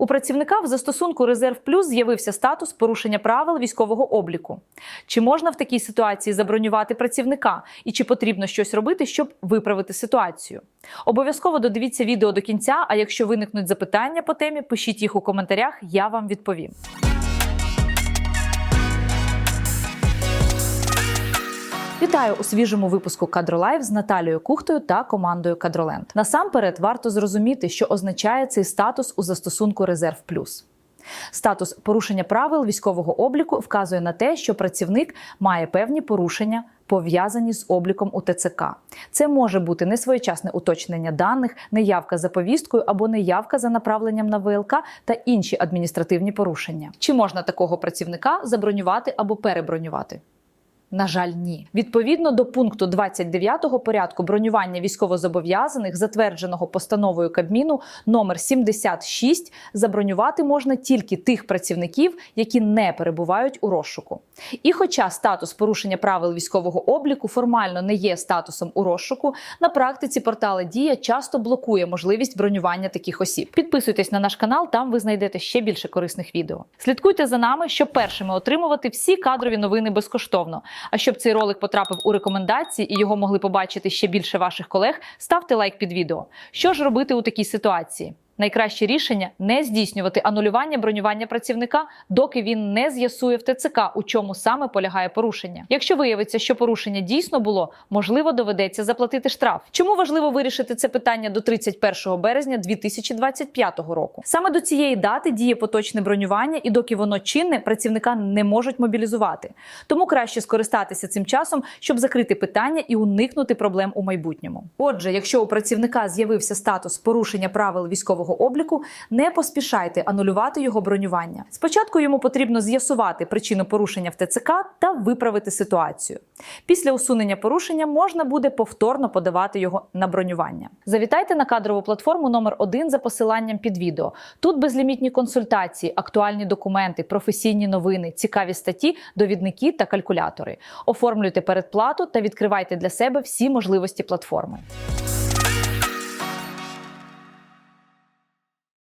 У працівника в застосунку Резерв Плюс з'явився статус порушення правил військового обліку. Чи можна в такій ситуації забронювати працівника і чи потрібно щось робити, щоб виправити ситуацію? Обов'язково додивіться відео до кінця. А якщо виникнуть запитання по темі, пишіть їх у коментарях, я вам відповім. Вітаю у свіжому випуску Кадролайв з Наталією Кухтою та командою Кадроленд. Насамперед варто зрозуміти, що означає цей статус у застосунку Резерв Плюс. Статус порушення правил військового обліку вказує на те, що працівник має певні порушення. Пов'язані з обліком у ТЦК. Це може бути несвоєчасне уточнення даних, неявка за повісткою або неявка за направленням на ВЛК та інші адміністративні порушення. Чи можна такого працівника забронювати або перебронювати? На жаль, ні. Відповідно до пункту 29 порядку бронювання військовозобов'язаних, затвердженого постановою Кабміну номер 76, забронювати можна тільки тих працівників, які не перебувають у розшуку. І хоча статус порушення правил військового обліку формально не є статусом у розшуку, на практиці портали Дія часто блокує можливість бронювання таких осіб. Підписуйтесь на наш канал, там ви знайдете ще більше корисних відео. Слідкуйте за нами, щоб першими отримувати всі кадрові новини безкоштовно. А щоб цей ролик потрапив у рекомендації і його могли побачити ще більше ваших колег, ставте лайк під відео. Що ж робити у такій ситуації? Найкраще рішення не здійснювати анулювання бронювання працівника, доки він не з'ясує в ТЦК, у чому саме полягає порушення. Якщо виявиться, що порушення дійсно було, можливо, доведеться заплатити штраф. Чому важливо вирішити це питання до 31 березня 2025 року? Саме до цієї дати діє поточне бронювання, і доки воно чинне, працівника не можуть мобілізувати. Тому краще скористатися цим часом, щоб закрити питання і уникнути проблем у майбутньому. Отже, якщо у працівника з'явився статус порушення правил військового обліку, не поспішайте анулювати його бронювання. Спочатку йому потрібно з'ясувати причину порушення в ТЦК та виправити ситуацію. Після усунення порушення можна буде повторно подавати його на бронювання. Завітайте на кадрову платформу номер 1 за посиланням під відео. Тут безлімітні консультації, актуальні документи, професійні новини, цікаві статті, довідники та калькулятори. Оформлюйте передплату та відкривайте для себе всі можливості платформи.